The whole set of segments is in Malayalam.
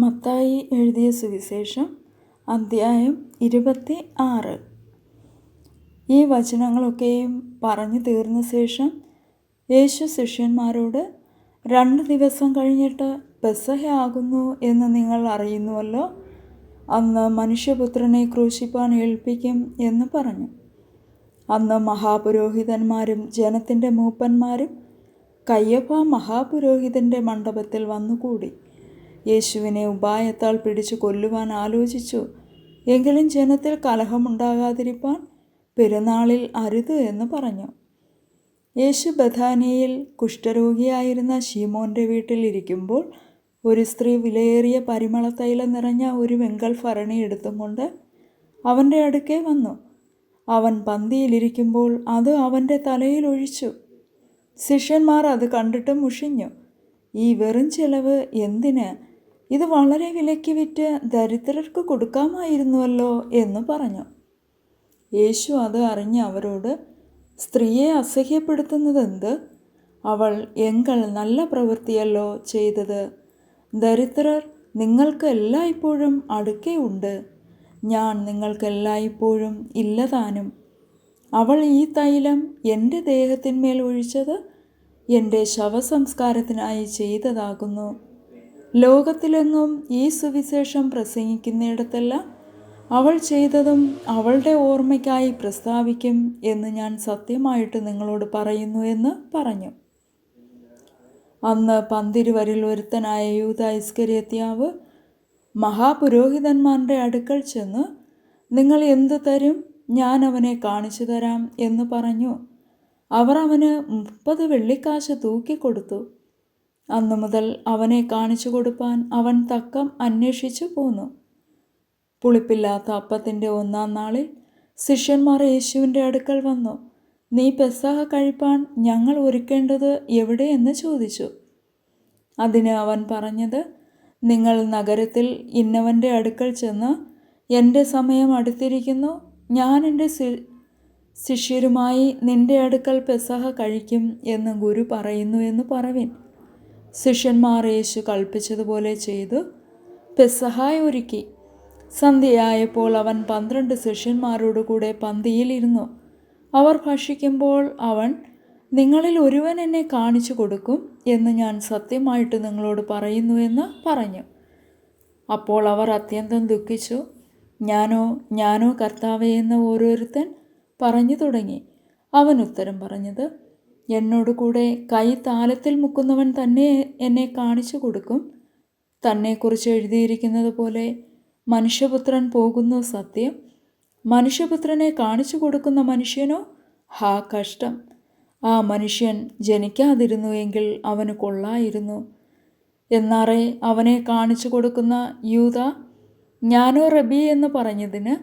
മത്തായി എഴുതിയ സുവിശേഷം അദ്ധ്യായം ഇരുപത്തി ആറ്. ഈ വചനങ്ങളൊക്കെയും പറഞ്ഞു തീർന്ന ശേഷം യേശു ശിഷ്യന്മാരോട് രണ്ട് ദിവസം കഴിഞ്ഞിട്ട് പെസഹ ആകുന്നു എന്ന് നിങ്ങൾ അറിയുന്നുവല്ലോ? അന്ന് മനുഷ്യപുത്രനെ ക്രൂശിപ്പാൻ ഏൽപ്പിക്കും എന്ന് പറഞ്ഞു. അന്ന് മഹാപുരോഹിതന്മാരും ജനത്തിന്റെ മൂപ്പന്മാരും കയ്യപ്പ മഹാപുരോഹിതന്റെ മണ്ഡപത്തിൽ വന്നുകൂടി. യേശുവിനെ ഉപായത്താൽ പിടിച്ചു കൊല്ലുവാൻ ആലോചിച്ചു. എങ്കിലും ജനത്തിൽ കലഹമുണ്ടാകാതിരിപ്പാൻ പെരുന്നാളിൽ അരുത് എന്ന് പറഞ്ഞു. യേശു ബഥാനിയയിൽ കുഷ്ഠരോഗിയായിരുന്ന ഷീമോന്റെ വീട്ടിലിരിക്കുമ്പോൾ ഒരു സ്ത്രീ വിലയേറിയ പരിമളത്തൈലം നിറഞ്ഞ ഒരു വെങ്കൽ ഭരണി എടുത്തും കൊണ്ട് അവന്റെ അടുക്കെ വന്നു. അവൻ പന്തിയിലിരിക്കുമ്പോൾ അത് അവന്റെ തലയിൽ ഒഴിച്ചു. ശിഷ്യന്മാർ അത് കണ്ടിട്ട് മുഷിഞ്ഞു. ഈ വെറും ചെലവ് എന്തിന്? ഇത് വളരെ വിലയ്ക്ക് വിറ്റ് ദരിദ്രർക്ക് കൊടുക്കാമായിരുന്നുവല്ലോ എന്ന് പറഞ്ഞു. യേശു അത് അറിഞ്ഞ് അവരോട് സ്ത്രീയെ അസഹ്യപ്പെടുത്തുന്നതെന്ത്? അവൾ എങ്കൾ നല്ല പ്രവൃത്തിയല്ലോ ചെയ്തത്. ദരിദ്രർ നിങ്ങൾക്ക് എല്ലായ്പ്പോഴും അടുക്കെയുണ്ട് ഞാൻ നിങ്ങൾക്ക് എല്ലായ്പ്പോഴും ഇല്ലതാനും. അവൾ ഈ തൈലം എന്റെ ദേഹത്തിന്മേൽ ഒഴിച്ചത് എന്റെ ശവസംസ്കാരത്തിനായി ചെയ്തതാകുന്നു. ലോകത്തിലെങ്ങും ഈ സുവിശേഷം പ്രസംഗിക്കുന്നിടത്തെല്ലാം അവൾ ചെയ്തതും അവളുടെ ഓർമ്മയ്ക്കായി പ്രസ്താവിക്കും എന്ന് ഞാൻ സത്യമായിട്ട് നിങ്ങളോട് പറയുന്നു എന്ന് പറഞ്ഞു. അന്ന് പന്തിരുവരിൽ ഒരുത്തനായ യൂത ഇസ്കരിയത്യാവ് മഹാപുരോഹിതന്മാരുടെ അടുക്കൽ ചെന്ന് നിങ്ങൾ എന്തു തരും? ഞാൻ അവനെ കാണിച്ചു തരാം എന്ന് പറഞ്ഞു. അവർ അവന് മുപ്പത് വെള്ളിക്കാശ് തൂക്കിക്കൊടുത്തു. അന്നു മുതൽ അവനെ കാണിച്ചു കൊടുപ്പാൻ അവൻ തക്കം അന്വേഷിച്ചു പോന്നു. പുളിപ്പില്ലാത്ത അപ്പത്തിന്റെ ഒന്നാം നാളിൽ ശിഷ്യന്മാർ യേശുവിന്റെ അടുക്കൽ വന്നു. നീ പെസഹ കഴിപ്പാൻ ഞങ്ങൾ ഒരുക്കേണ്ടത് എവിടെയെന്ന് ചോദിച്ചു. അതിന് അവൻ പറഞ്ഞത് നിങ്ങൾ നഗരത്തിൽ ഇന്നവന്റെ അടുക്കൽ ചെന്ന് എന്റെ സമയം അടുത്തിരിക്കുന്നു. ഞാൻ എന്റെ ശിഷ്യരുമായി നിന്റെ അടുക്കൽ പെസഹ കഴിക്കും എന്ന് ഗുരു പറയുന്നു എന്ന് പറവിൻ. ശിഷ്യന്മാർ യേശു കൽപ്പിച്ചതുപോലെ ചെയ്തു. പെസഹായ ഒരുക്കി. സന്ധ്യയായപ്പോൾ അവൻ പന്ത്രണ്ട് ശിഷ്യന്മാരോട് കൂടെ പന്തിയിലിരുന്നു അവർ ഭക്ഷിക്കുമ്പോൾ അവൻ നിങ്ങളിൽ ഒരുവൻ എന്നെ കാണിച്ചു കൊടുക്കും എന്ന് ഞാൻ സത്യമായിട്ട് നിങ്ങളോട് പറയുന്നു എന്ന് പറഞ്ഞു. അപ്പോൾ അവർ അത്യന്തം ദുഃഖിച്ചു. ഞാനോ ഞാനോ കർത്താവേ എന്ന് ഓരോരുത്തൻ പറഞ്ഞു തുടങ്ങി. അവൻ ഉത്തരം പറഞ്ഞത് എന്നോട് കൂടെ കൈ താലത്തിൽ മുക്കുന്നവൻ തന്നെ എന്നെ കാണിച്ചു കൊടുക്കും. തന്നെക്കുറിച്ച് എഴുതിയിരിക്കുന്നത് പോലെ മനുഷ്യപുത്രൻ പോകുന്നു സത്യം. മനുഷ്യപുത്രനെ കാണിച്ചു കൊടുക്കുന്ന മനുഷ്യനോ? ഹാ കഷ്ടം. ആ മനുഷ്യൻ ജനിക്കാതിരുന്നു എങ്കിൽ അവന് കൊള്ളായിരുന്നു. എന്നാറേ അവനെ കാണിച്ചു കൊടുക്കുന്ന യൂത ഞാനോ റബി എന്ന് പറഞ്ഞതിന്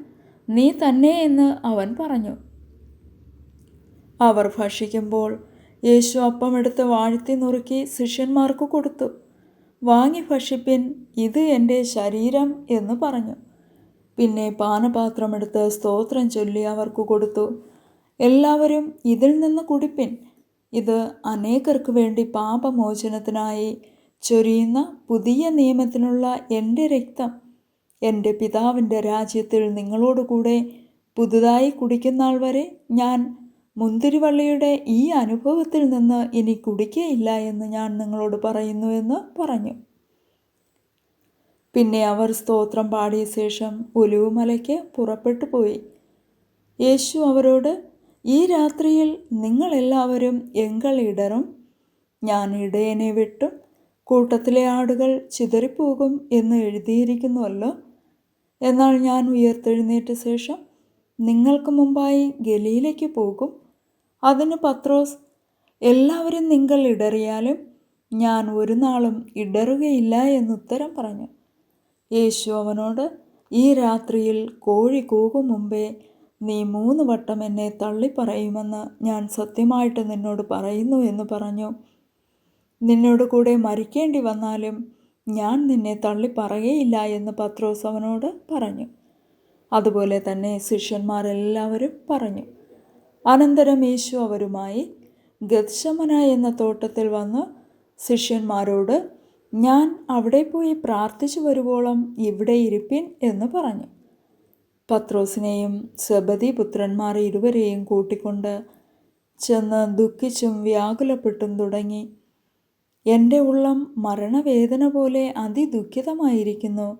നീ തന്നെ എന്ന് അവൻ പറഞ്ഞു. അവർ ഭക്ഷിക്കുമ്പോൾ യേശു അപ്പമെടുത്ത് വാഴ്ത്തി നുറുക്കി ശിഷ്യന്മാർക്ക് കൊടുത്തു. വാങ്ങി ഭക്ഷിപ്പിൻ ഇത് എന്റെ ശരീരം എന്ന് പറഞ്ഞു. പിന്നെ പാനപാത്രമെടുത്ത് സ്തോത്രം ചൊല്ലി അവർക്ക് കൊടുത്തു. എല്ലാവരും ഇതിൽ നിന്ന് കുടിപ്പിൻ. ഇത് അനേകർക്ക് വേണ്ടി പാപമോചനത്തിനായി ചൊരിയുന്ന പുതിയ നിയമത്തിനുള്ള എന്റെ രക്തം. എന്റെ പിതാവിന്റെ രാജ്യത്തിൽ നിങ്ങളോടുകൂടെ പുതുതായി കുടിക്കുന്നാൾ വരെ ഞാൻ മുന്തിരിവള്ളിയുടെ ഈ അനുഭവത്തിൽ നിന്ന് ഇനി കുടിക്കയില്ല എന്ന് ഞാൻ നിങ്ങളോട് പറയുന്നു എന്ന് പറഞ്ഞു. പിന്നെ അവർ സ്തോത്രം പാടിയ ശേഷം ഒലിവുമലയ്ക്ക് പുറപ്പെട്ടു പോയി. യേശു അവരോട് ഈ രാത്രിയിൽ നിങ്ങളെല്ലാവരും എങ്കൾ ഇടറും? ഞാൻ ഇടയനെ വിട്ടും. കൂട്ടത്തിലെ ആടുകൾ ചിതറിപ്പോകും എന്ന് എഴുതിയിരിക്കുന്നുവല്ലോ. എന്നാൽ ഞാൻ ഉയർത്തെഴുന്നേറ്റ ശേഷം നിങ്ങൾക്ക് മുമ്പായി ഗലീലയ്ക്ക് പോകും. അതിന് പത്രോസ് എല്ലാവരും നിങ്ങൾ ഇടറിയാലും ഞാൻ ഒരു നാളും ഇടറുകയില്ല എന്നുത്തരം പറഞ്ഞു. യേശു അവനോട് ഈ രാത്രിയിൽ കോഴി കൂകും മുമ്പേ നീ മൂന്ന് വട്ടം എന്നെ തള്ളിപ്പറയുമെന്ന് ഞാൻ സത്യമായിട്ട് നിന്നോട് പറയുന്നു എന്ന് പറഞ്ഞു. നിന്നോട് കൂടെ മരിക്കേണ്ടി വന്നാലും ഞാൻ നിന്നെ തള്ളിപ്പറയേയില്ല എന്ന് പത്രോസ് അവനോട് പറഞ്ഞു. അതുപോലെ തന്നെ ശിഷ്യന്മാരെല്ലാവരും പറഞ്ഞു. അനന്തരം യേശു അവരുമായി ഗത്ശമന എന്ന തോട്ടത്തിൽ വന്ന് ശിഷ്യന്മാരോട് ഞാൻ അവിടെ പോയി പ്രാർത്ഥിച്ചു വരുവോളം ഇവിടെ ഇരിപ്പിൻ എന്ന് പറഞ്ഞു. പത്രോസിനെയും സബതി പുത്രന്മാർ ഇരുവരെയും കൂട്ടിക്കൊണ്ട് ചെന്ന് ദുഃഖിച്ചും വ്യാകുലപ്പെട്ടും തുടങ്ങി. എന്റെ ഉള്ളം മരണവേദന പോലെ അതിദുഃഖിതമായിരിക്കുന്നു.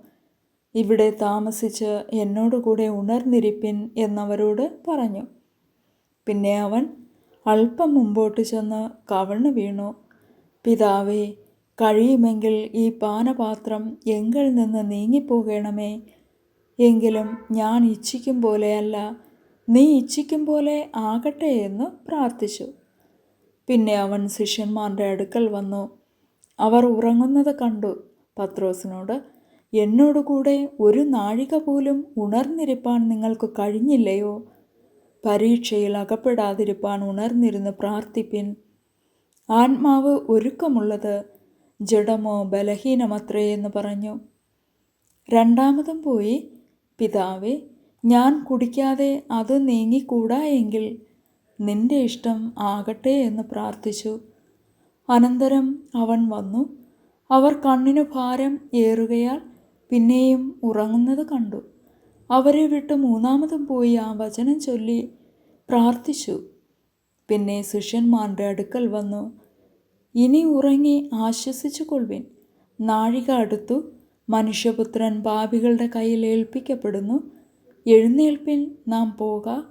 ഇവിടെ താമസിച്ച് എന്നോടുകൂടെ ഉണർന്നിരിപ്പിൻ എന്നവരോട് പറഞ്ഞു. പിന്നെ അവൻ അല്പം മുമ്പോട്ട് ചെന്ന് കവണ്ണു വീണു. പിതാവേ കഴിയുമെങ്കിൽ ഈ പാനപാത്രം എങ്കിൽ നിന്ന് നീങ്ങിപ്പോകണമേ. എങ്കിലും ഞാൻ ഇച്ഛിക്കും പോലെയല്ല നീ ഇച്ഛിക്കും പോലെ ആകട്ടെ എന്ന് പ്രാർത്ഥിച്ചു. പിന്നെ അവൻ ശിഷ്യന്മാരുടെ അടുക്കൽ വന്നു. അവർ ഉറങ്ങുന്നത് കണ്ടു. പത്രോസിനോട് എന്നോടുകൂടെ ഒരു നാഴിക പോലും ഉണർന്നിരിപ്പാൻ നിങ്ങൾക്ക് കഴിഞ്ഞില്ലയോ? പരീക്ഷയിൽ അകപ്പെടാതിരിപ്പാൻ ഉണർന്നിരുന്ന് പ്രാർത്ഥിപ്പിൻ. ആത്മാവ് ഒരുക്കമുള്ളത് ജഡമോ ബലഹീനമത്രേ എന്ന് പറഞ്ഞു. രണ്ടാമതും പോയി പിതാവേ ഞാൻ കുടിക്കാതെ അത് നീങ്ങിക്കൂടാ എങ്കിൽ നിന്റെ ഇഷ്ടം ആകട്ടെ എന്ന് പ്രാർത്ഥിച്ചു. അനന്തരം അവൻ വന്നു. അവർ കണ്ണിനു ഭാരം ഏറുകയാൽ പിന്നെയും ഉറങ്ങുന്നത് കണ്ടു. അവരെ വിട്ട് മൂന്നാമതും പോയി ആ വചനം ചൊല്ലി പ്രാർത്ഥിച്ചു. പിന്നെ ശിഷ്യന്മാരുടെ അടുക്കൽ വന്നു. ഇനി ഉറങ്ങി ആശ്വസിച്ചു കൊള്ളുവിൻ നാഴിക അടുത്തു മനുഷ്യപുത്രൻ പാപികളുടെ കയ്യിൽ ഏൽപ്പിക്കപ്പെടുന്നു. എഴുന്നേൽപ്പിൻ നാം പോക.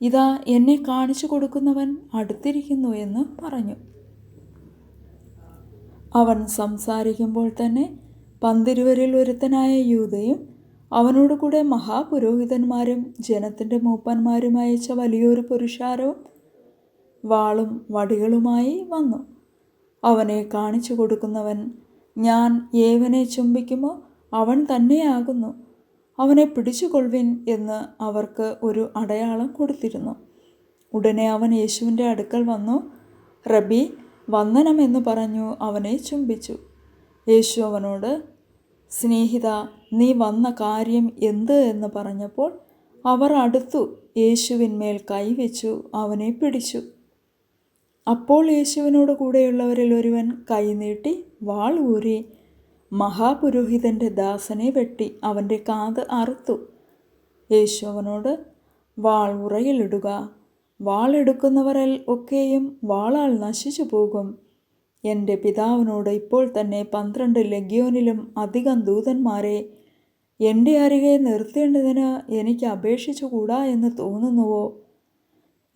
ഇതാ എന്നെ കാണിച്ചു കൊടുക്കുന്നവൻ അടുത്തിരിക്കുന്നു എന്ന് പറഞ്ഞു. അവൻ സംസാരിക്കുമ്പോൾ തന്നെ പന്തിരുവരിൽ ഒരുത്തനായ യൂതയും അവനോട് കൂടെ മഹാപുരോഹിതന്മാരും ജനത്തിന്റെ മൂപ്പന്മാരും അയച്ച വലിയൊരു പുരുഷാരവും വാളും വടികളുമായി വന്നു. അവനെ കാണിച്ചു കൊടുക്കുന്നവൻ ഞാൻ ഏവനെ ചുംബിക്കുമോ? അവൻ തന്നെയാകുന്നു. അവനെ പിടിച്ചുകൊള്ളുവിൻ എന്ന് അവർക്ക് ഒരു അടയാളം കൊടുത്തിരുന്നു. ഉടനെ അവൻ യേശുവിന്റെ അടുക്കൽ വന്നു. റബി വന്ദനമെന്ന് പറഞ്ഞു അവനെ ചുംബിച്ചു. യേശു അവനോട് സ്നേഹിത നീ വന്ന കാര്യം എന്ത് എന്ന് പറഞ്ഞപ്പോൾ അവർ അടുത്തു യേശുവിന്മേൽ കൈവച്ചു അവനെ പിടിച്ചു. അപ്പോൾ യേശുവിനോട് കൂടെയുള്ളവരിൽ ഒരുവൻ കൈനീട്ടി വാൾ ഊരി മഹാപുരോഹിതന്റെ ദാസനെ വെട്ടി അവന്റെ കാത് അറുത്തു. യേശു അവനോട് വാൾ ഉറയിലിടുക വാളെടുക്കുന്നവരൽ ഒക്കെയും വാളാൽ നശിച്ചു പോകും. എന്റെ പിതാവിനോട് ഇപ്പോൾ തന്നെ പന്ത്രണ്ട് ലഗ്യോനിലും അധികം ദൂതന്മാരെ എന്റെ അരികെ നിർത്തേണ്ടതിന് എനിക്ക് അപേക്ഷിച്ചുകൂടാ എന്ന് തോന്നുന്നുവോ?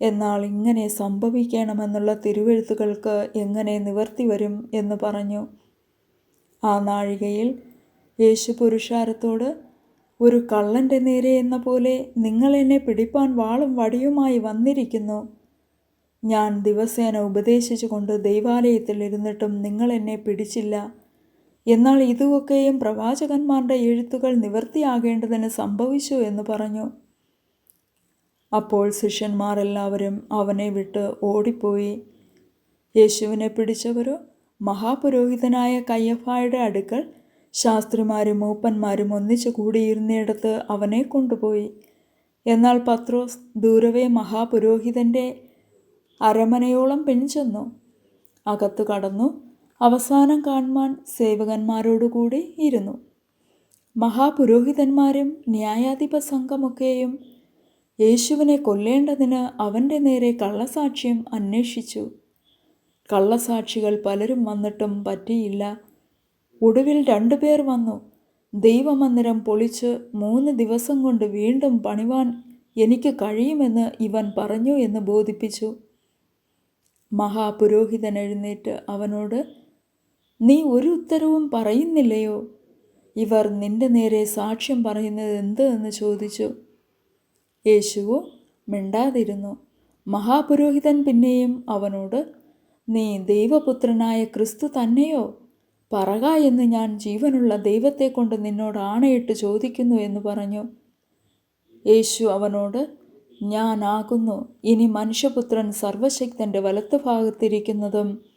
എന്നാൽ ഇങ്ങനെ സംഭവിക്കണമെന്നുള്ള തിരുവെഴുത്തുകൾക്ക് എങ്ങനെ നിവർത്തി വരും എന്ന് പറഞ്ഞു. ആ നാഴികയിൽ യേശു പുരുഷാരത്തോട് ഒരു കള്ളന്റെ നേരെ എന്ന പോലെ നിങ്ങൾ എന്നെ പിടിപ്പാൻ വാളും വടിയുമായി വന്നിരിക്കുന്നു. ഞാൻ ദിവസേന ഉപദേശിച്ചുകൊണ്ട് ദൈവാലയത്തിൽ ഇരുന്നിട്ടും നിങ്ങൾ എന്നെ പിടിച്ചില്ല. എന്നാൽ ഇതുമൊക്കെയും പ്രവാചകന്മാരുടെ എഴുത്തുകൾ നിവൃത്തിയാകേണ്ടതിന് സംഭവിച്ചു എന്ന് പറഞ്ഞു. അപ്പോൾ ശിഷ്യന്മാരെല്ലാവരും അവനെ വിട്ട് ഓടിപ്പോയി. യേശുവിനെ പിടിച്ചവരോ? മഹാപുരോഹിതനായ കയ്യഫായുടെ അടുക്കൽ ശാസ്ത്രിമാരും മൂപ്പന്മാരും ഒന്നിച്ചു കൂടിയിരുന്നിടത്ത് അവനെ കൊണ്ടുപോയി. എന്നാൽ പത്രോസ് ദൂരവേ മഹാപുരോഹിതന്റെ അരമനയോളം പിൻചെന്നു. അകത്തു കടന്നു. അവസാനം കാൺമാൻ സേവകന്മാരോടുകൂടി ഇരുന്നു. മഹാപുരോഹിതന്മാരും ന്യായാധിപ സംഘമൊക്കെയും യേശുവിനെ കൊല്ലേണ്ടതിന് അവന്റെ നേരെ കള്ളസാക്ഷ്യം അന്വേഷിച്ചു. കള്ളസാക്ഷികൾ പലരും വന്നിട്ടും പറ്റിയില്ല. ഒടുവിൽ രണ്ടുപേർ വന്നു. ദൈവമന്ദിരം പൊളിച്ച് മൂന്ന് ദിവസം കൊണ്ട് വീണ്ടും പണിവാൻ എനിക്ക് കഴിയുമെന്ന് ഇവൻ പറഞ്ഞു എന്ന് ബോധിപ്പിച്ചു. മഹാപുരോഹിതൻ എഴുന്നേറ്റ് അവനോട് നീ ഒരു ഉത്തരവും പറയുന്നില്ലയോ? ഇവർ നിന്റെ നേരെ സാക്ഷ്യം പറയുന്നത് എന്ത് എന്ന് ചോദിച്ചു. യേശുവോ മിണ്ടാതിരുന്നു. മഹാപുരോഹിതൻ പിന്നെയും അവനോട് നീ ദൈവപുത്രനായ ക്രിസ്തു തന്നെയോ? പറക എന്ന് ഞാൻ ജീവനുള്ള ദൈവത്തെ കൊണ്ട് നിന്നോട് ആണയിട്ട് ചോദിക്കുന്നു എന്ന് പറഞ്ഞു. യേശു അവനോട് ഞാനാകുന്നു. ഇനി മനുഷ്യപുത്രൻ സർവശക്തന്റെ വലത്തുഭാഗത്തിരിക്കുന്നതും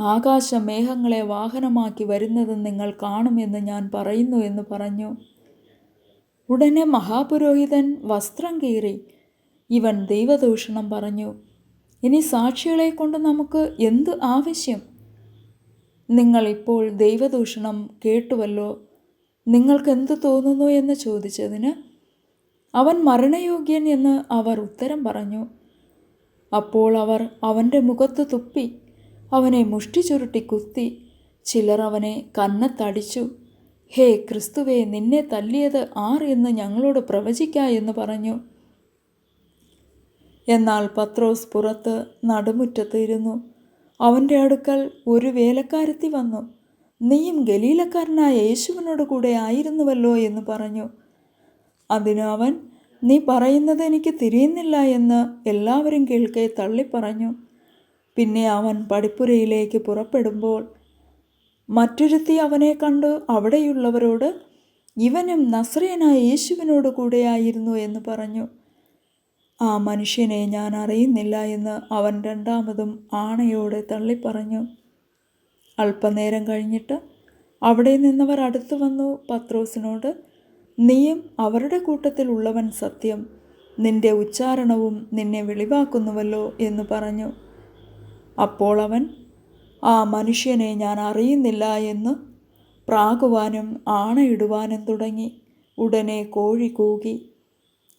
ആകാശമേഘങ്ങളെ വാഹനമാക്കി വരുന്നത് നിങ്ങൾ കാണുമെന്ന് ഞാൻ പറയുന്നു എന്ന് പറഞ്ഞു. ഉടനെ മഹാപുരോഹിതൻ വസ്ത്രം കീറി. ഇവൻ ദൈവദൂഷണം പറഞ്ഞു. ഇനി സാക്ഷികളെ കൊണ്ട് നമുക്ക് എന്ത് ആവശ്യം? നിങ്ങൾ ഇപ്പോൾ ദൈവദൂഷണം കേട്ടുവല്ലോ. നിങ്ങൾക്ക് എന്ത് തോന്നുന്നു എന്ന് ചോദിച്ചതിന് അവൻ മരണയോഗ്യൻ എന്ന് അവർ ഉത്തരം പറഞ്ഞു. അപ്പോൾ അവർ അവന്റെ മുഖത്ത് തുപ്പി. അവനെ മുഷ്ടി ചുരുട്ടി കുത്തി. ചിലർ അവനെ കന്നത്തടിച്ചു. ഹേ ക്രിസ്തുവെ നിന്നെ തല്ലിയത് ആർ എന്ന് ഞങ്ങളോട് പ്രവചിക്ക എന്ന് പറഞ്ഞു. എന്നാൽ പത്രോസ് പുറത്ത് നടുമുറ്റത്ത് ഇരുന്നു. അവന്റെ അടുക്കൽ ഒരു വേലക്കാരത്തി വന്നു. നീയും ഗലീലക്കാരനായ യേശുവിനോട് കൂടെ ആയിരുന്നുവല്ലോ എന്ന് പറഞ്ഞു. അതിന് അവൻ നീ പറയുന്നത് എനിക്ക് തിരിയുന്നില്ല എന്ന് എല്ലാവരും കേൾക്കെ തള്ളിപ്പറഞ്ഞു. പിന്നെ അവൻ പടിപ്പുരയിലേക്ക് പുറപ്പെടുമ്പോൾ മറ്റൊരുത്തി അവനെ കണ്ട്. അവിടെയുള്ളവരോട് ഇവനും നസ്രയനായ യേശുവിനോട് കൂടെയായിരുന്നു എന്ന് പറഞ്ഞു. ആ മനുഷ്യനെ ഞാൻ അറിയുന്നില്ല എന്ന് അവൻ രണ്ടാമതും ആണയോടെ തള്ളിപ്പറഞ്ഞു. അല്പനേരം കഴിഞ്ഞിട്ട് അവിടെ നിന്നവർ അടുത്തു വന്നു. പത്രോസിനോട് നീയും അവരുടെ കൂട്ടത്തിൽ ഉള്ളവൻ സത്യം. നിന്റെ ഉച്ചാരണവും നിന്നെ വെളിവാക്കുന്നുവല്ലോ എന്ന് പറഞ്ഞു. അപ്പോൾ അവൻ ആ മനുഷ്യനെ ഞാൻ അറിയുന്നില്ല എന്ന് പ്രാകുവാനും ആണയിടുവാനും തുടങ്ങി. ഉടനെ കോഴി കൂകി.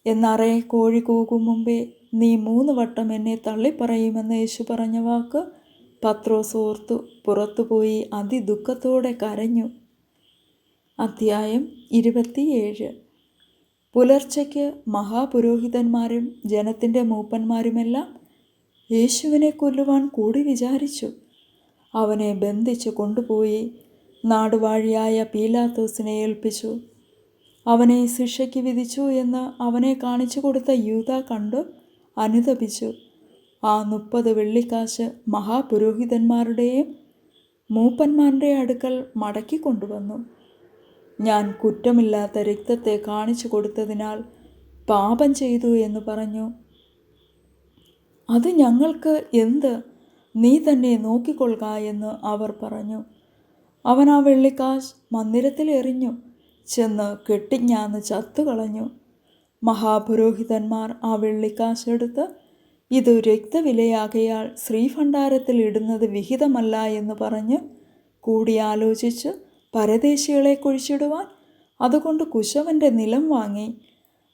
എന്നറേ കോഴി കൂകും മുമ്പേ നീ മൂന്ന് വട്ടം എന്നെ തള്ളിപ്പറയുമെന്ന് യേശു പറഞ്ഞ വാക്ക് പത്രോസ് ഓർത്തു. പുറത്തുപോയി അതിദുഃഖത്തോടെ കരഞ്ഞു. അധ്യായം ഇരുപത്തിയേഴ്. പുലർച്ചയ്ക്ക് മഹാപുരോഹിതന്മാരും ജനത്തിന്റെ മൂപ്പന്മാരുമെല്ലാം യേശുവിനെ കൊല്ലുവാൻ കൂടി വിചാരിച്ചു. അവനെ ബന്ധിച്ചു കൊണ്ടുപോയി നാടുവാഴിയായ പീലാത്തോസിനെ ഏൽപ്പിച്ചു. അവനെ ശിക്ഷയ്ക്ക് വിധിച്ചു എന്ന് അവനെ കാണിച്ചു കൊടുത്ത യൂത കണ്ടു അനുതപിച്ചു. ആ മുപ്പത് വെള്ളിക്കാശ് മഹാപുരോഹിതന്മാരുടെയും മൂപ്പന്മാരുടെ അടുക്കൽ മടക്കി കൊണ്ടുവന്നു. ഞാൻ കുറ്റമില്ലാത്ത രക്തത്തെ കാണിച്ചു കൊടുത്തതിനാൽ പാപം ചെയ്തു എന്ന് പറഞ്ഞു. അത് ഞങ്ങൾക്ക് എന്ത്? നീ തന്നെ നോക്കിക്കൊള്ളുക എന്ന് അവർ പറഞ്ഞു. അവൻ ആ വെള്ളിക്കാശ് മന്ദിരത്തിൽ എറിഞ്ഞു ചെന്ന് കെട്ടിഞ്ഞാന്ന് ചത്തുകളഞ്ഞു. മഹാപുരോഹിതന്മാർ ആ വെള്ളിക്കാശെടുത്ത് ഇത് രക്തവിലയാകയാൽ ശ്രീഭണ്ഡാരത്തിൽ ഇടുന്നത് വിഹിതമല്ല എന്ന് പറഞ്ഞ് കൂടിയാലോചിച്ച് പരദേശികളെ കുഴിച്ചിടുവാൻ അതുകൊണ്ട് കുശവന്റെ നിലം വാങ്ങി.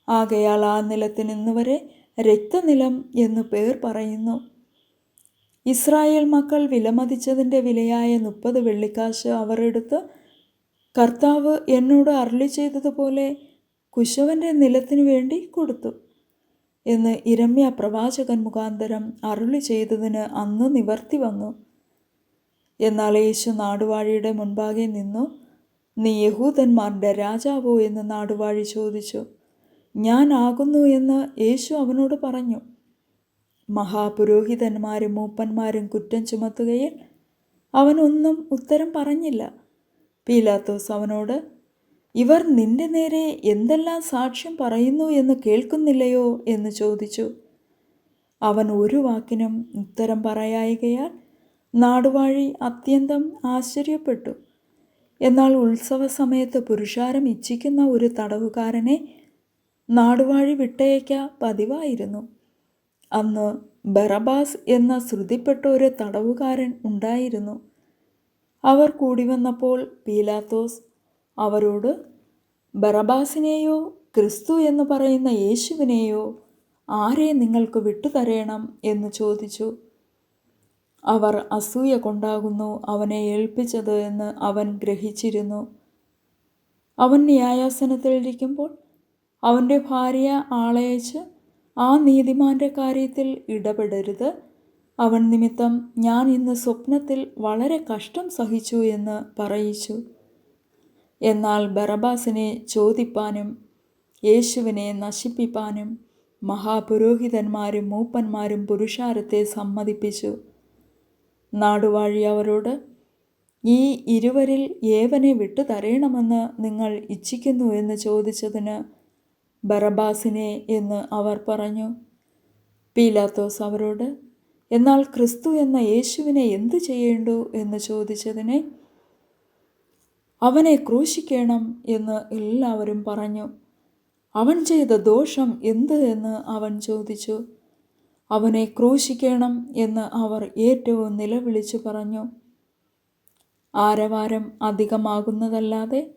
ആകയാൽ ആ നിലത്തിന് ഇന്നുവരെ രക്തനിലം എന്നു പേർ പറയുന്നു. ഇസ്രായേൽ മക്കൾ വിലമതിച്ചതിന്റെ വിലയായ മുപ്പത് വെള്ളിക്കാശ് അവരെടുത്ത് കർത്താവ് എന്നോട് അരളി ചെയ്തതുപോലെ കുശവന്റെ നിലത്തിനു വേണ്ടി കൊടുത്തു എന്ന് ഇരമ്യ പ്രവാചകൻ മുഖാന്തരം അരുളി ചെയ്തതിന് അന്ന് നിവർത്തി വന്നു. എന്നാൽ യേശു നാടുവാഴിയുടെ മുൻപാകെ നിന്നു. നീ യഹൂദന്മാരുടെ രാജാവോ എന്ന് നാടുവാഴി ചോദിച്ചു. ഞാൻ ആകുന്നു എന്ന് യേശു അവനോട് പറഞ്ഞു. മഹാപുരോഹിതന്മാരും മൂപ്പന്മാരും കുറ്റം ചുമത്തുകയിൽ അവനൊന്നും ഉത്തരം പറഞ്ഞില്ല. പീലാത്തോസ് അവനോട് ഇവർ നിന്റെ നേരെ എന്തെല്ലാം സാക്ഷ്യം പറയുന്നു എന്ന് കേൾക്കുന്നില്ലയോ? എന്ന് ചോദിച്ചു. അവൻ ഒരു വാക്കിനും ഉത്തരം പറയായികയാൽ നാടുവാഴി അത്യന്തം ആശ്ചര്യപ്പെട്ടു. എന്നാൽ ഉത്സവ സമയത്ത് പുരുഷാരം ഇച്ഛിക്കുന്ന ഒരു തടവുകാരനെ നാടുവാഴി വിട്ടയക്ക പതിവായിരുന്നു. അന്ന് ബറബാസ് എന്ന ശ്രുതിപ്പെട്ട ഒരു തടവുകാരൻ ഉണ്ടായിരുന്നു. അവർ കൂടി വന്നപ്പോൾ പീലാത്തോസ് അവരോട് ബറബാസിനെയോ ക്രിസ്തു എന്ന് പറയുന്ന യേശുവിനെയോ ആരെ നിങ്ങൾക്ക് വിട്ടുതരേണം? എന്ന് ചോദിച്ചു. അവർ അസൂയ കൊണ്ടാകുന്നു അവനെ ഏൽപ്പിച്ചത് എന്ന് അവൻ ഗ്രഹിച്ചിരുന്നു. അവൻ ന്യായാസനത്തിലിരിക്കുമ്പോൾ അവന്റെ ഭാര്യ ആളയച്ച് ആ നീതിമാന്റെ കാര്യത്തിൽ ഇടപെടരുത്. അവൻ നിമിത്തം ഞാൻ ഇന്ന് സ്വപ്നത്തിൽ വളരെ കഷ്ടം സഹിച്ചു എന്ന് പറയിച്ചു. എന്നാൽ ബറബാസിനെ ചോദിപ്പാനും യേശുവിനെ നശിപ്പിപ്പാനും മഹാപുരോഹിതന്മാരും മൂപ്പന്മാരും പുരുഷാരത്തെ സമ്മതിപ്പിച്ചു. നാടുവാഴി അവരോട് ഈ ഇരുവരിൽ ഏവനെ വിട്ടു തരയണമെന്ന് നിങ്ങൾ ഇച്ഛിക്കുന്നു? എന്ന് ചോദിച്ചതിന് ബറബാസിനെ എന്ന് അവർ പറഞ്ഞു. പീലാത്തോസ് അവരോട് എന്നാൽ ക്രിസ്തു എന്ന യേശുവിനെ എന്തു ചെയ്യേണ്ടു? എന്ന് ചോദിച്ചതിനെ അവനെ ക്രൂശിക്കണം എന്ന് എല്ലാവരും പറഞ്ഞു. അവൻ ചെയ്ത ദോഷം എന്ത്? എന്ന് അവൻ ചോദിച്ചു. അവനെ ക്രൂശിക്കണം എന്ന് അവർ ഏറ്റവും നിലവിളിച്ചു പറഞ്ഞു. ആരവാരം അധികമാകുന്നതല്ലാതെ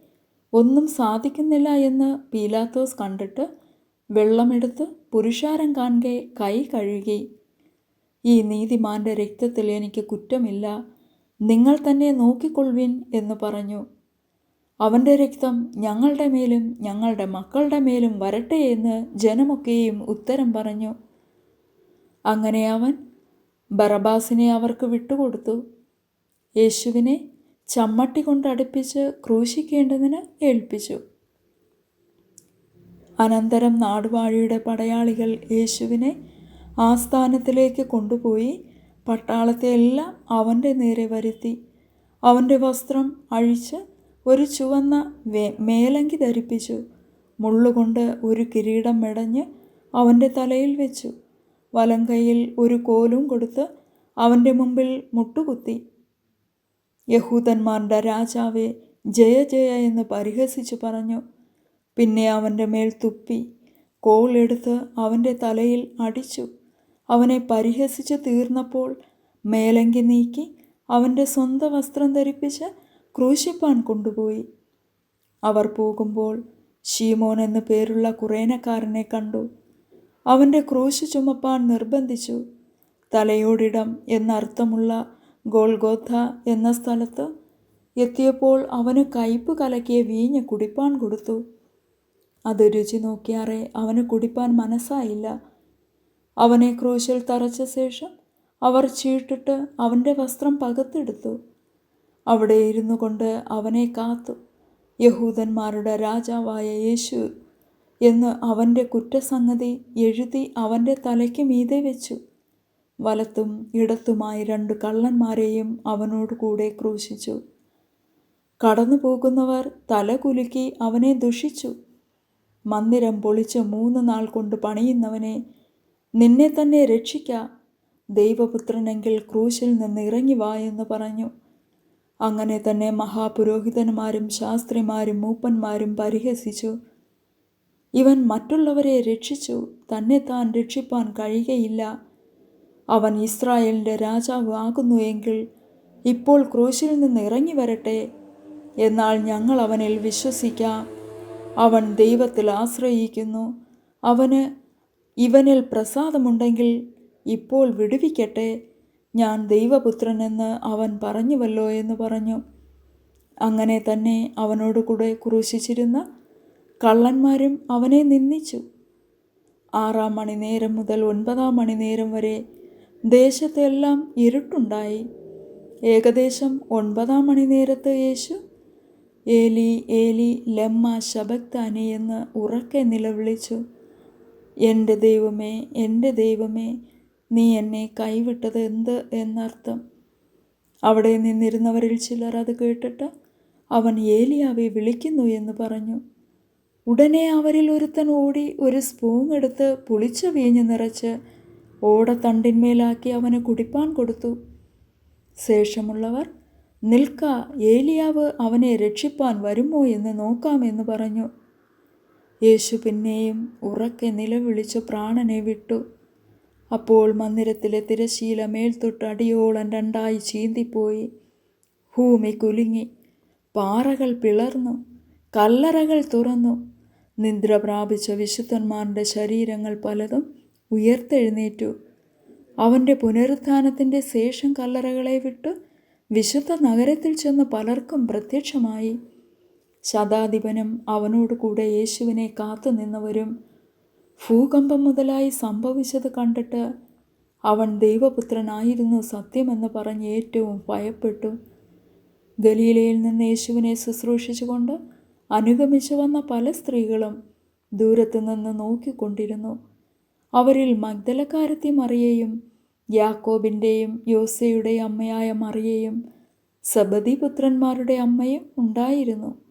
ഒന്നും സാധിക്കുന്നില്ല എന്ന് പീലാത്തോസ് കണ്ടിട്ട് വെള്ളമെടുത്ത് പുരുഷാരം കാണെ കൈ കഴുകി. ഈ നീതിമാന്റെ രക്തത്തിൽ എനിക്ക് കുറ്റമില്ല. നിങ്ങൾ തന്നെ നോക്കിക്കൊള്ളുവിൻ എന്ന് പറഞ്ഞു. അവന്റെ രക്തം ഞങ്ങളുടെ മേലും ഞങ്ങളുടെ മക്കളുടെ മേലും വരട്ടെ എന്ന് ജനമൊക്കെയും ഉത്തരം പറഞ്ഞു. അങ്ങനെ അവൻ ബറബാസിനെ അവർക്ക് വിട്ടുകൊടുത്തു. യേശുവിനെ ചമ്മട്ടി കൊണ്ട് അടുപ്പിച്ച് ക്രൂശിക്കേണ്ടതിന് ഏൽപ്പിച്ചു. അനന്തരം നാടുവാഴിയുടെ പടയാളികൾ യേശുവിനെ ആസ്ഥാനത്തിലേക്ക് കൊണ്ടുപോയി പട്ടാളത്തെ എല്ലാം അവന്റെ നേരെ വരുത്തി. അവന്റെ വസ്ത്രം അഴിച്ച് ഒരു ചുവന്ന മേലങ്കി ധരിപ്പിച്ചു. മുള്ളുകൊണ്ട് ഒരു കിരീടം മെടഞ്ഞ് അവന്റെ തലയിൽ വെച്ചു. വലം ഒരു കോലും കൊടുത്ത് അവന്റെ മുമ്പിൽ മുട്ടുകുത്തി. യഹൂദന്മാരുടെ രാജാവെ ജയ ജയ എന്ന് പരിഹസിച്ചു പറഞ്ഞു. പിന്നെ അവന്റെ മേൽ തുപ്പി കോളെടുത്ത് അവന്റെ തലയിൽ അടിച്ചു. അവനെ പരിഹസിച്ച് തീർന്നപ്പോൾ മേലങ്കി നീക്കി അവന്റെ സ്വന്തം വസ്ത്രം ധരിപ്പിച്ച് ക്രൂശിപ്പാൻ കൊണ്ടുപോയി. അവർ പോകുമ്പോൾ ഷീമോൻ എന്നു പേരുള്ള കുറേനക്കാരനെ കണ്ടു. അവന്റെ ക്രൂശ് ചുമപ്പാൻ നിർബന്ധിച്ചു. തലയോടിടം എന്നർത്ഥമുള്ള ഗോൾഗോഥ എന്ന സ്ഥലത്ത് എത്തിയപ്പോൾ അവന് കയ്പ് കലക്കിയ വീഞ്ഞ് കുടിപ്പാൻ കൊടുത്തു. അത് രുചി നോക്കിയാറെ അവന് കുടിപ്പാൻ മനസ്സായില്ല. അവനെ ക്രൂശിൽ തറച്ച ശേഷം അവർ ചീട്ടിട്ട് അവന്റെ വസ്ത്രം പകത്തെടുത്തു. അവിടെ ഇരുന്നു കൊണ്ട് അവനെ കാത്തു. യഹൂദന്മാരുടെ രാജാവായ യേശു എന്ന് അവന്റെ കുറ്റസംഗതി എഴുതി അവന്റെ തലയ്ക്ക് മീതെ വെച്ചു. വലത്തും ഇടത്തുമായി രണ്ട് കള്ളന്മാരെയും അവനോട് കൂടെ ക്രൂശിച്ചു. കടന്നു പോകുന്നവർ തല കുലുക്കി അവനെ ദുഷിച്ചു. മന്ദിരം പൊളിച്ച് മൂന്ന് നാൾ കൊണ്ട് പണിയുന്നവനെ നിന്നെ തന്നെ രക്ഷിക്ക. ദൈവപുത്രനെങ്കിൽ ക്രൂശിൽ നിന്ന് ഇറങ്ങി വാ എന്ന് പറഞ്ഞു. അങ്ങനെ തന്നെ മഹാപുരോഹിതന്മാരും ശാസ്ത്രിമാരും മൂപ്പന്മാരും പരിഹസിച്ചു. ഇവൻ മറ്റുള്ളവരെ രക്ഷിച്ചു. തന്നെ താൻ രക്ഷിപ്പാൻ കഴിയുകയില്ല. അവൻ ഇസ്രായേലിന്റെ രാജാവ് ആകുന്നു എങ്കിൽ ഇപ്പോൾ ക്രൂശിൽ നിന്ന് ഇറങ്ങി വരട്ടെ. എന്നാൽ ഞങ്ങൾ അവനിൽ വിശ്വസിക്കാം. അവൻ ദൈവത്തിൽ ആശ്രയിക്കുന്നു. അവന് ഇവനിൽ പ്രസാദമുണ്ടെങ്കിൽ ഇപ്പോൾ വിടുവിക്കട്ടെ. ഞാൻ ദൈവപുത്രനെന്ന് അവൻ പറഞ്ഞുവല്ലോ എന്ന് പറഞ്ഞു. അങ്ങനെ തന്നെ അവനോട് കൂടെ ക്രൂശിച്ചിരുന്ന കള്ളന്മാരും അവനെ നിന്ദിച്ചു. ആറാം മണിനേരം മുതൽ ഒൻപതാം മണിനേരം വരെ ദേശത്തെല്ലാം ഇരുട്ടുണ്ടായി. ഏകദേശം ഒൻപതാം മണിനേരത്ത് യേശു ഏലി ഏലി ലമ്മ ശബക്താനി എന്ന് ഉറക്കെ നിലവിളിച്ചു. എന്റെ ദൈവമേ എന്റെ ദൈവമേ നീ എന്നെ കൈവിട്ടത് എന്ത്? എന്നർത്ഥം. അവിടെ നിന്നിരുന്നവരിൽ ചിലർ അത് കേട്ടിട്ട് അവൻ ഏലിയാവെ വിളിക്കുന്നു എന്ന് പറഞ്ഞു. ഉടനെ അവരിൽ ഒരുത്തൻ ഓടി ഒരു സ്പൂൺ എടുത്ത് പുളിച്ച വീഞ്ഞ് നിറച്ച് ഓടത്തണ്ടിന്മേലാക്കി അവന് കുടിപ്പാൻ കൊടുത്തു. ശേഷമുള്ളവർ നിൽക്ക ഏലിയാവ് അവനെ രക്ഷിപ്പാൻ വരുമോ എന്ന് നോക്കാമെന്ന് പറഞ്ഞു. യേശു പിന്നെയും ഉറക്കെ നിലവിളിച്ച് പ്രാണനെ വിട്ടു. അപ്പോൾ മന്ദിരത്തിലെ തിരശീല മേൽത്തൊട്ട് അടിയോളം രണ്ടായി ചീന്തിപ്പോയി. ഭൂമി കുലുങ്ങി. പാറകൾ പിളർന്നു. കല്ലറകൾ തുറന്നു. നിദ്ര പ്രാപിച്ച വിശുദ്ധന്മാരുടെ ശരീരങ്ങൾ പലതും ഉയർത്തെഴുന്നേറ്റു. അവന്റെ പുനരുത്ഥാനത്തിന്റെ ശേഷം കല്ലറകളെ വിട്ട് വിശുദ്ധ നഗരത്തിൽ ചെന്ന് പലർക്കും പ്രത്യക്ഷമായി. ശതാധിപനും അവനോട് കൂടെ യേശുവിനെ കാത്തു നിന്നവരും ഭൂകമ്പം മുതലായി സംഭവിച്ചത് കണ്ടിട്ട് അവൻ ദൈവപുത്രനായിരുന്നു സത്യമെന്ന് പറഞ്ഞ് ഏറ്റവും ഭയപ്പെട്ടു. ഗലീലയിൽ നിന്ന് യേശുവിനെ ശുശ്രൂഷിച്ചുകൊണ്ട് അനുഗമിച്ചു വന്ന പല സ്ത്രീകളും ദൂരത്തു നിന്ന് നോക്കിക്കൊണ്ടിരുന്നു. അവരിൽ മഗ്ദലക്കാരത്തി മറിയയും യാക്കോബിന്റെയും യോസയുടെയും അമ്മയായ മറിയയും സബദി പുത്രന്മാരുടെ അമ്മയും ഉണ്ടായിരുന്നു.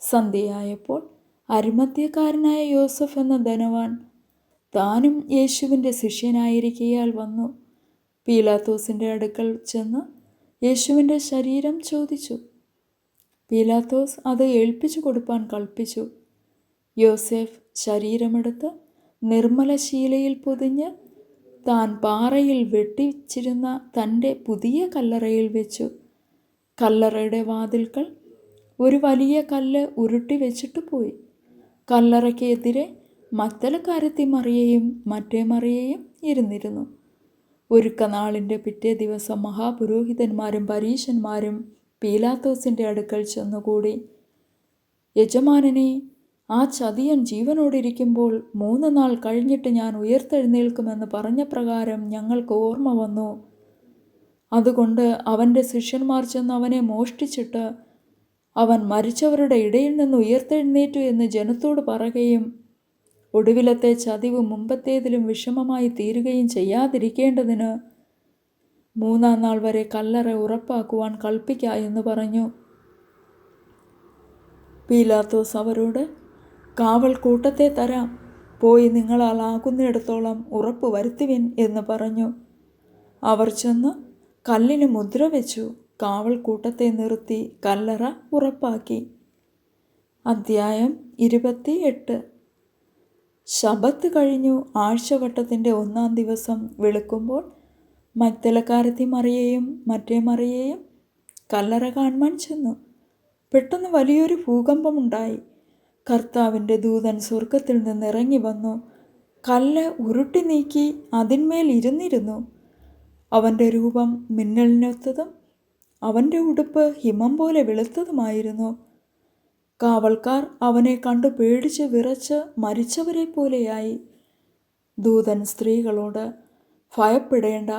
സന്ധ്യയായപ്പോൾ അരിമത്യക്കാരനായ യോസഫ് എന്ന ധനവാൻ താനും യേശുവിന്റെ ശിഷ്യനായിരിക്കയാൽ വന്നു. പീലാത്തോസിന്റെ അടുക്കൽ ചെന്ന് യേശുവിന്റെ ശരീരം ചോദിച്ചു. പീലാത്തോസ് അത് ഏൽപ്പിച്ചു കൊടുപ്പാൻ കൽപ്പിച്ചു. യോസെഫ് ശരീരമെടുത്ത് നിർമ്മല ശീലയിൽ പൊതിഞ്ഞ് താൻ പാറയിൽ വെട്ടിച്ചിരുന്ന തന്റെ പുതിയ കല്ലറയിൽ വെച്ചു. കല്ലറയുടെ വാതിൽക്കൽ ഒരു വലിയ കല്ല് ഉരുട്ടി വെച്ചിട്ട് പോയി. കല്ലറയ്ക്കെതിരെ മത്തലക്കാരത്തി മറിയയും മറ്റേ മറിയയും ഇരുന്നിരുന്നു. ഒരുക്കനാളിന്റെ പിറ്റേ ദിവസം മഹാപുരോഹിതന്മാരും പരീശന്മാരും പീലാത്തോസിന്റെ അടുക്കൽ ചെന്നുകൂടി. യജമാനനെ ആ ചതിയൻ ജീവനോടിരിക്കുമ്പോൾ മൂന്ന് നാൾ കഴിഞ്ഞിട്ട് ഞാൻ ഉയർത്തെഴുന്നേൽക്കുമെന്ന് പറഞ്ഞ പ്രകാരം ഞങ്ങൾക്ക് ഓർമ്മ വന്നു. അതുകൊണ്ട് അവന്റെ ശിഷ്യന്മാർ ചെന്ന് അവനെ മോഷ്ടിച്ചിട്ട് അവൻ മരിച്ചവരുടെ ഇടയിൽ നിന്ന് ഉയർത്തെഴുന്നേറ്റു എന്ന് ജനത്തോട് പറയുകയും ഒടുവിലത്തെ ചതിവ് മുമ്പത്തേതിലും വിഷമമായി തീരുകയും ചെയ്യാതിരിക്കേണ്ടതിന് മൂന്നാം നാൾ വരെ കല്ലറ ഉറപ്പാക്കുവാൻ കൽപ്പിക്ക എന്ന് പറഞ്ഞു. പീലാത്തോസ് അവരോട് കാവൽ കൂട്ടത്തെ തരാം. പോയി നിങ്ങളാൽ ആകുന്നിടത്തോളം ഉറപ്പ് വരുത്തുവിൻ എന്ന് പറഞ്ഞു. അവർ ചെന്ന് കല്ലിന് മുദ്ര വെച്ചു. കാവൽ കൂട്ടത്തെ നിർത്തി കല്ലറ ഉറപ്പാക്കി. അദ്ധ്യായം ഇരുപത്തി എട്ട് ശബത്ത് കഴിഞ്ഞു. ആഴ്ചവട്ടത്തിന്റെ ഒന്നാം ദിവസം വെളുക്കുമ്പോൾ മറ്റലക്കാരത്തി മറിയേയും മറ്റേ മറിയേയും കല്ലറ കാണുവാൻ ചെന്നു. പെട്ടെന്ന് വലിയൊരു ഭൂകമ്പമുണ്ടായി. കർത്താവിന്റെ ദൂതൻ സ്വർഗത്തിൽ നിന്ന് ഇറങ്ങി വന്നു. കല്ല് ഉരുട്ടി നീക്കി അതിന്മേൽ ഇരുന്നിരുന്നു. അവന്റെ രൂപം മിന്നലിനൊത്തതും അവന്റെ ഉടുപ്പ് ഹിമം പോലെ വെളുത്തതുമായിരുന്നു. കാവൽക്കാർ അവനെ കണ്ടു പേടിച്ച് വിറച്ച് മരിച്ചവരെ പോലെയായി. ദൂതൻ സ്ത്രീകളോട് ഭയപ്പെടേണ്ട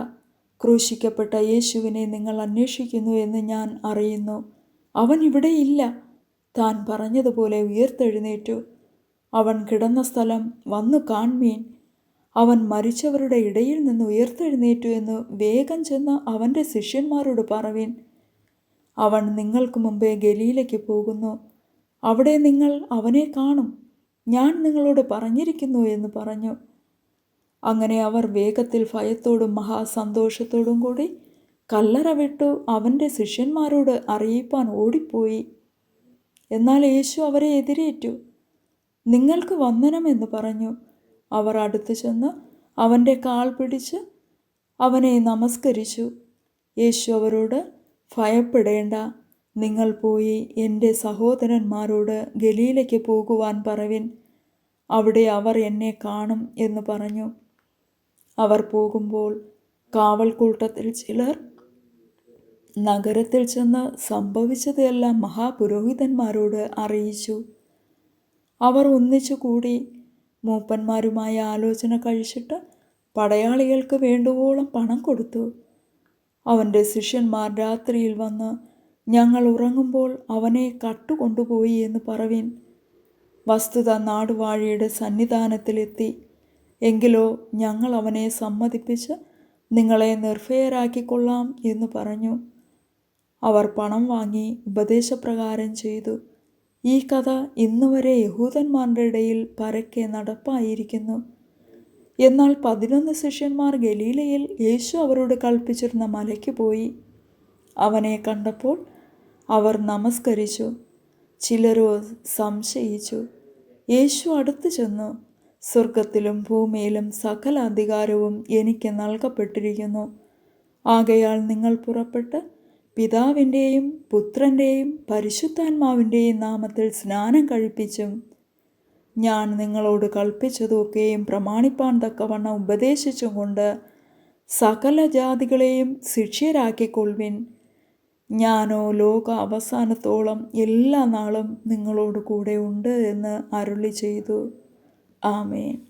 ക്രൂശിക്കപ്പെട്ട യേശുവിനെ നിങ്ങൾ അന്വേഷിക്കുന്നു എന്ന് ഞാൻ അറിയുന്നു. അവൻ ഇവിടെയില്ല താൻ പറഞ്ഞതുപോലെ ഉയർത്തെഴുന്നേറ്റു. അവൻ കിടന്ന സ്ഥലം വന്നു കാൺമീൻ. അവൻ മരിച്ചവരുടെ ഇടയിൽ നിന്ന് ഉയർത്തെഴുന്നേറ്റു എന്ന് വേഗം ചെന്ന് അവന്റെ ശിഷ്യന്മാരോട് പറവീൻ. അവൻ നിങ്ങൾക്ക് മുമ്പേ ഗലീലയ്ക്ക് പോകുന്നു. അവിടെ നിങ്ങൾ അവനെ കാണും. ഞാൻ നിങ്ങളോട് പറഞ്ഞിരിക്കുന്നു എന്ന് പറഞ്ഞു. അങ്ങനെ അവർ വേഗത്തിൽ ഭയത്തോടും മഹാസന്തോഷത്തോടും കൂടി കല്ലറ വിട്ടു അവന്റെ ശിഷ്യന്മാരോട് അറിയിപ്പാൻ ഓടിപ്പോയി. എന്നാൽ യേശു അവരെ എതിരേറ്റു. നിങ്ങൾക്ക് വന്ദനം എന്ന് പറഞ്ഞു. അവർ അടുത്തു ചെന്ന് അവന്റെ കാൽ പിടിച്ച് അവനെ നമസ്കരിച്ചു. യേശു അവരോട് ഭയപ്പെടേണ്ട. നിങ്ങൾ പോയി എന്റെ സഹോദരന്മാരോട് ഗലീലയ്ക്ക് പോകുവാൻ പറവിൻ. അവിടെ അവർ എന്നെ കാണും എന്ന് പറഞ്ഞു. അവർ പോകുമ്പോൾ കാവൽക്കൂട്ടത്തിൽ ചിലർ നഗരത്തിൽ ചെന്ന് സംഭവിച്ചതെല്ലാം മഹാപുരോഹിതന്മാരോട് അറിയിച്ചു. അവർ ഒന്നിച്ചു കൂടി മൂപ്പന്മാരുമായ ആലോചന കഴിച്ചിട്ട് പടയാളികൾക്ക് വേണ്ടുവോളം പണം കൊടുത്തു. അവന്റെ ശിഷ്യന്മാർ രാത്രിയിൽ വന്ന് ഞങ്ങൾ ഉറങ്ങുമ്പോൾ അവനെ കട്ടുകൊണ്ടുപോയി എന്ന് പറവിൻ. വസ്തുത നാടുവാഴിയുടെ സന്നിധാനത്തിലെത്തി. എങ്കിലോ ഞങ്ങൾ അവനെ സമ്മതിപ്പിച്ച് നിങ്ങളെ നിർഭയരാക്കിക്കൊള്ളാം എന്ന് പറഞ്ഞു. അവർ പണം വാങ്ങി ഉപദേശപ്രകാരം ചെയ്തു. ഈ കഥ ഇന്നുവരെ യഹൂദന്മാരുടെ ഇടയിൽ പരക്കെ നടപ്പായിരിക്കുന്നു. എന്നാൽ പതിനൊന്ന് ശിഷ്യന്മാർ ഗലീലയിൽ യേശു അവരോട് കൽപ്പിച്ചിരുന്ന മലയ്ക്ക് പോയി. അവനെ കണ്ടപ്പോൾ അവർ നമസ്കരിച്ചു. ചിലരോ സംശയിച്ചു. യേശു അടുത്തു ചെന്നു. സ്വർഗത്തിലും ഭൂമിയിലും സകല അധികാരവും എനിക്ക് നൽകപ്പെട്ടിരിക്കുന്നു. ആകയാൽ നിങ്ങൾ പുറപ്പെട്ട് പിതാവിന്റെയും പുത്രന്റെയും പരിശുദ്ധാത്മാവിന്റെയും നാമത്തിൽ സ്നാനം കഴിപ്പിച്ചും ഞാൻ നിങ്ങളോട് കൽപ്പിച്ചതൊക്കെയും പ്രമാണിപ്പാൻ തക്കവണ്ണം ഉപദേശിച്ചും കൊണ്ട് സകല ജാതികളെയും ശിക്ഷ്യരാക്കിക്കൊള്ളുവിൻ ഞാനോ ലോക അവസാനത്തോളം എല്ലാ നാളും നിങ്ങളോട് കൂടെ ഉണ്ട് എന്ന് അരുളി ചെയ്തു. ആമേൻ.